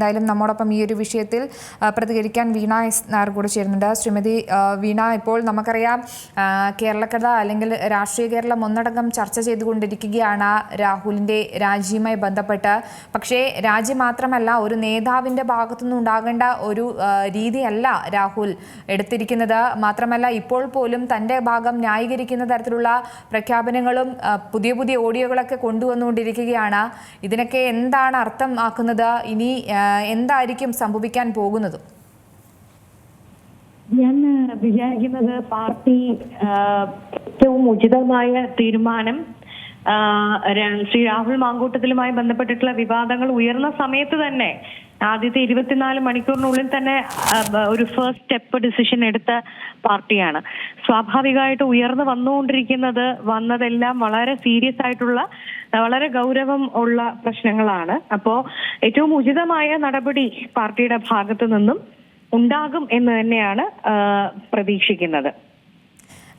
എന്തായാലും നമ്മോടൊപ്പം ഈ ഒരു വിഷയത്തിൽ പ്രതികരിക്കാൻ വീണ എസ് നായർ കൂടെ ചേരുന്നുണ്ട്. ശ്രീമതി വീണ ഇപ്പോൾ നമുക്കറിയാം കേരളക്കഥ അല്ലെങ്കിൽ രാഷ്ട്രീയ കേരളം ഒന്നടങ്കം ചർച്ച ചെയ്തുകൊണ്ടിരിക്കുകയാണ്. രാഹുലിന്റെ രാജിയുമായി ബന്ധപ്പെട്ട്. പക്ഷേ രാജി മാത്രമല്ല ഒരു നേതാവിന്റെ ഭാഗത്തുനിന്ന് ഉണ്ടാകേണ്ട ഒരു രീതിയല്ല രാഹുൽ എടുത്തിരിക്കുന്നത്. മാത്രമല്ല ഇപ്പോൾ പോലും തന്റെ ഭാഗം ന്യായീകരിക്കുന്ന തരത്തിലുള്ള പ്രഖ്യാപനങ്ങളും പുതിയ പുതിയ ഓഡിയോകളൊക്കെ കൊണ്ടുവന്നുകൊണ്ടിരിക്കുകയാണ്. ഇതിനൊക്കെ എന്താണ് അർത്ഥം ആക്കുന്നത് ഇനി എന്തായിരിക്കും സംഭവിക്കാൻ പോകുന്നത്? ഞാൻ വിചാരിക്കുന്നത് പാർട്ടി ഏറ്റവും ഉചിതമായ തീരുമാനം ശ്രീ രാഹുൽ മാങ്കൂട്ടത്തിലുമായി ബന്ധപ്പെട്ടിട്ടുള്ള വിവാദങ്ങൾ ഉയർന്ന സമയത്ത് തന്നെ ആദ്യത്തെ ഇരുപത്തിനാല് മണിക്കൂറിനുള്ളിൽ തന്നെ ഒരു ഫസ്റ്റ് സ്റ്റെപ്പ് ഡിസിഷൻ എടുത്ത പാർട്ടിയാണ്. സ്വാഭാവികമായിട്ട് ഉയർന്നു വന്നുകൊണ്ടിരിക്കുന്നത് വന്നതെല്ലാം വളരെ സീരിയസ് ആയിട്ടുള്ള വളരെ ഗൗരവം ഉള്ള പ്രശ്നങ്ങളാണ്. അപ്പോ ഏറ്റവും ഉചിതമായ നടപടി പാർട്ടിയുടെ ഭാഗത്തു നിന്നും ഉണ്ടാകും എന്ന് തന്നെയാണ് പ്രതീക്ഷിക്കുന്നത്.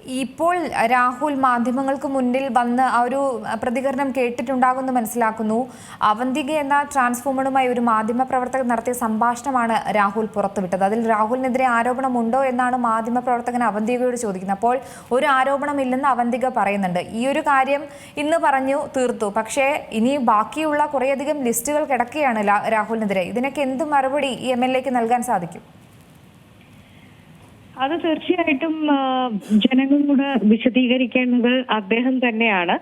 ഇപ്പോൾ രാഹുൽ മാധ്യമങ്ങൾക്ക് മുന്നിൽ വന്ന് ആ ഒരു പ്രതികരണം കേട്ടിട്ടുണ്ടാകുമെന്ന് മനസ്സിലാക്കുന്നു. അവന്തിക എന്ന ട്രാൻസ്ഫോമറുമായി ഒരു മാധ്യമ പ്രവർത്തകൻ നടത്തിയ സംഭാഷണമാണ് രാഹുൽ പുറത്തുവിട്ടത്. അതിൽ രാഹുലിനെതിരെ ആരോപണമുണ്ടോ എന്നാണ് മാധ്യമ പ്രവർത്തകൻ അവന്തികയോട് ചോദിക്കുന്നത്. അപ്പോൾ ഒരു ആരോപണമില്ലെന്ന് അവന്തിക പറയുന്നുണ്ട്. ഈ ഒരു കാര്യം ഇന്ന് പറഞ്ഞു തീർത്തു. പക്ഷേ ഇനി ബാക്കിയുള്ള കുറേയധികം ലിസ്റ്റുകൾ കിടക്കുകയാണ് രാഹുലിനെതിരെ. ഇതിനൊക്കെ എന്ത് മറുപടി ഈ എം നൽകാൻ സാധിക്കും? അത് തീർച്ചയായിട്ടും ജനങ്ങളോട് വിശദീകരിക്കേണ്ടത് അദ്ദേഹം തന്നെയാണ്.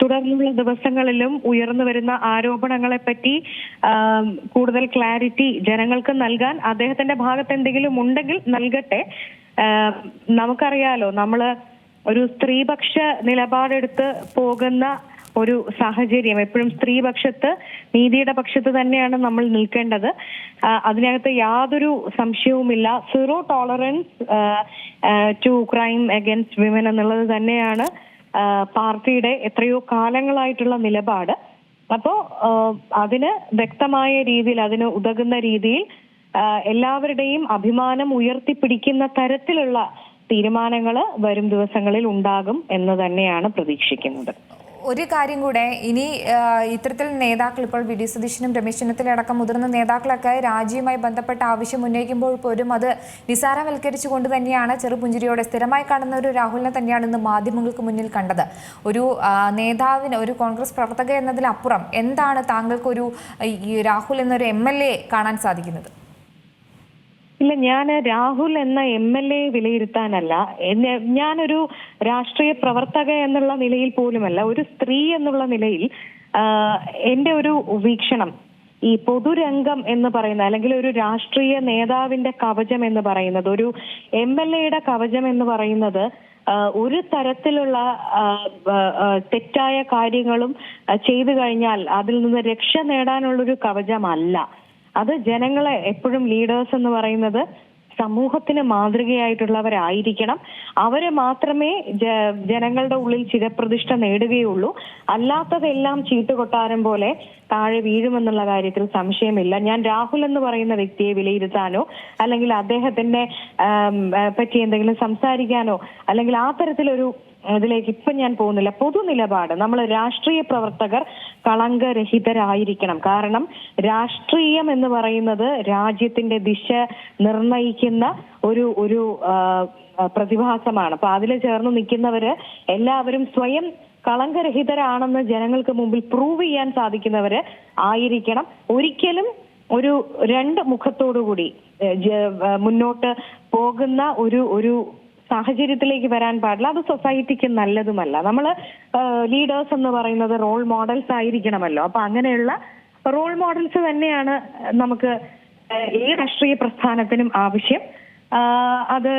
തുടർന്നുള്ള ദിവസങ്ങളിലും ഉയർന്നു വരുന്ന ആരോപണങ്ങളെ പറ്റി കൂടുതൽ ക്ലാരിറ്റി ജനങ്ങൾക്ക് നൽകാൻ അദ്ദേഹത്തിന്റെ ഭാഗത്ത് എന്തെങ്കിലും ഉണ്ടെങ്കിൽ നൽകട്ടെ. നമുക്കറിയാലോ നമ്മൾ ഒരു സ്ത്രീപക്ഷ നിലപാടെടുത്ത് പോകുന്ന ഒരു സാഹചര്യം. എപ്പോഴും സ്ത്രീപക്ഷത്ത് നീതിയുടെ പക്ഷത്ത് തന്നെയാണ് നമ്മൾ നിൽക്കേണ്ടത്. അതിനകത്ത് യാതൊരു സംശയവുമില്ല. Zero tolerance to crime against women എന്നുള്ളത് തന്നെയാണ് പാർട്ടിയുടെ എത്രയോ കാലങ്ങളായിട്ടുള്ള നിലപാട്. അപ്പോ അതിന് വ്യക്തമായ രീതിയിൽ അതിന് ഉതകുന്ന രീതിയിൽ എല്ലാവരുടെയും അഭിമാനം ഉയർത്തിപ്പിടിക്കുന്ന തരത്തിലുള്ള തീരുമാനങ്ങൾ വരും ദിവസങ്ങളിൽ ഉണ്ടാകും എന്ന് തന്നെയാണ് പ്രതീക്ഷിക്കുന്നത്. ഒരു കാര്യം കൂടെ ഇനി ഇത്തരത്തിൽ നേതാക്കൾ ഇപ്പോൾ വി. ഡി. സതീശനും രമേശ് ചെന്നിത്തലയടക്കം മുതിർന്ന നേതാക്കളൊക്കെ രാജിയുമായി ബന്ധപ്പെട്ട ആവശ്യം ഉന്നയിക്കുമ്പോൾ പോലും അത് നിസാരവൽക്കരിച്ചുകൊണ്ട് തന്നെയാണ് ചെറുപുഞ്ചിരിയോടെ സ്ഥിരമായി കാണുന്ന ഒരു രാഹുലിനെ തന്നെയാണ് ഇന്ന് മാധ്യമങ്ങൾക്ക് മുന്നിൽ കണ്ടത്. ഒരു നേതാവിന് ഒരു കോൺഗ്രസ് പ്രവർത്തക എന്നതിലപ്പുറം എന്താണ് താങ്കൾക്കൊരു രാഹുൽ എന്നൊരു എം എൽ എ കാണാൻ സാധിക്കുന്നത്? ഇല്ല ഞാൻ രാഹുൽ എന്ന എം എൽ എ വിലയിരുത്താനല്ല. ഞാനൊരു രാഷ്ട്രീയ പ്രവർത്തക എന്നുള്ള നിലയിൽ പോലുമല്ല ഒരു സ്ത്രീ എന്നുള്ള നിലയിൽ എന്റെ ഒരു വീക്ഷണം ഈ പൊതുരംഗം എന്ന് പറയുന്ന അല്ലെങ്കിൽ ഒരു രാഷ്ട്രീയ നേതാവിന്റെ കവചം എന്ന് പറയുന്നത് ഒരു എം എൽ എയുടെ കവചം എന്ന് പറയുന്നത് ഒരു തരത്തിലുള്ള തെറ്റായ കാര്യങ്ങളും ചെയ്തു കഴിഞ്ഞാൽ അതിൽ നിന്ന് രക്ഷ നേടാനുള്ളൊരു കവചമല്ല. അത് ജനങ്ങളെ എപ്പോഴും ലീഡേഴ്സ് എന്ന് പറയുന്നത് സമൂഹത്തിന് മാതൃകയായിട്ടുള്ളവരായിരിക്കണം. അവരെ മാത്രമേ ജനങ്ങളുടെ ഉള്ളിൽ ചിരപ്രതിഷ്ഠ നേടുകയുള്ളൂ. അല്ലാത്തതെല്ലാം ചീട്ടുകൊട്ടാരം പോലെ താഴെ വീഴുമെന്നുള്ള കാര്യത്തിൽ സംശയമില്ല. ഞാൻ രാഹുൽ എന്ന് പറയുന്ന വ്യക്തിയെ വിലയിരുത്താനോ അല്ലെങ്കിൽ അദ്ദേഹത്തിന്റെ പറ്റി എന്തെങ്കിലും സംസാരിക്കാനോ അല്ലെങ്കിൽ ആ തരത്തിലൊരു ഇതിലേക്ക് ഇപ്പൊ ഞാൻ പോകുന്നില്ല. പൊതു നിലപാട്. നമ്മൾ രാഷ്ട്രീയ പ്രവർത്തകർ കളങ്കരഹിതരായിരിക്കണം. കാരണം രാഷ്ട്രീയം എന്ന് പറയുന്നത് രാജ്യത്തിന്റെ ദിശ നിർണയിക്കുന്ന ഒരു ഒരു പ്രതിഭാസമാണ്. അപ്പൊ അതിൽ ചേർന്ന് നിൽക്കുന്നവര് എല്ലാവരും സ്വയം കളങ്കരഹിതരാണെന്ന് ജനങ്ങൾക്ക് മുമ്പിൽ പ്രൂവ് ചെയ്യാൻ സാധിക്കുന്നവര് ആയിരിക്കണം. ഒരിക്കലും ഒരു രണ്ട് മുഖത്തോടുകൂടി കൂടി മുന്നോട്ട് പോകുന്ന ഒരു ഒരു സാഹചര്യത്തിലേക്ക് വരാൻ പാടില്ല. അത് സൊസൈറ്റിക്ക് നല്ലതുമല്ല. നമ്മൾ ലീഡേഴ്സ് എന്ന് പറയുന്നത് റോൾ മോഡൽസ് ആയിരിക്കണമല്ലോ. അപ്പൊ അങ്ങനെയുള്ള റോൾ മോഡൽസ് തന്നെയാണ് നമുക്ക് ഏത് രാഷ്ട്രീയ പ്രസ്ഥാനത്തിനും ആവശ്യം. അത്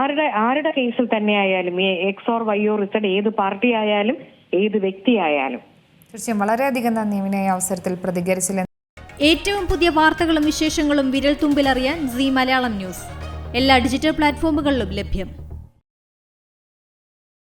ആരുടെ ആരുടെ കേസിൽ തന്നെ ആയാലും X or Y or Z ഏത് പാർട്ടി ആയാലും ഏത് വ്യക്തി ആയാലും തീർച്ചയായും വളരെയധികം നന്ദി വിനയ ഈ അവസരത്തിൽ പ്രതികരിച്ചില്ല ഏറ്റവും പുതിയ വാർത്തകളും വിശേഷങ്ങളും വിരൽ തുമ്പിലറിയാൻ സി മലയാളം ന്യൂസ്. എല്ലാ ഡിജിറ്റൽ പ്ലാറ്റ്ഫോമുകളിലും ലഭ്യം.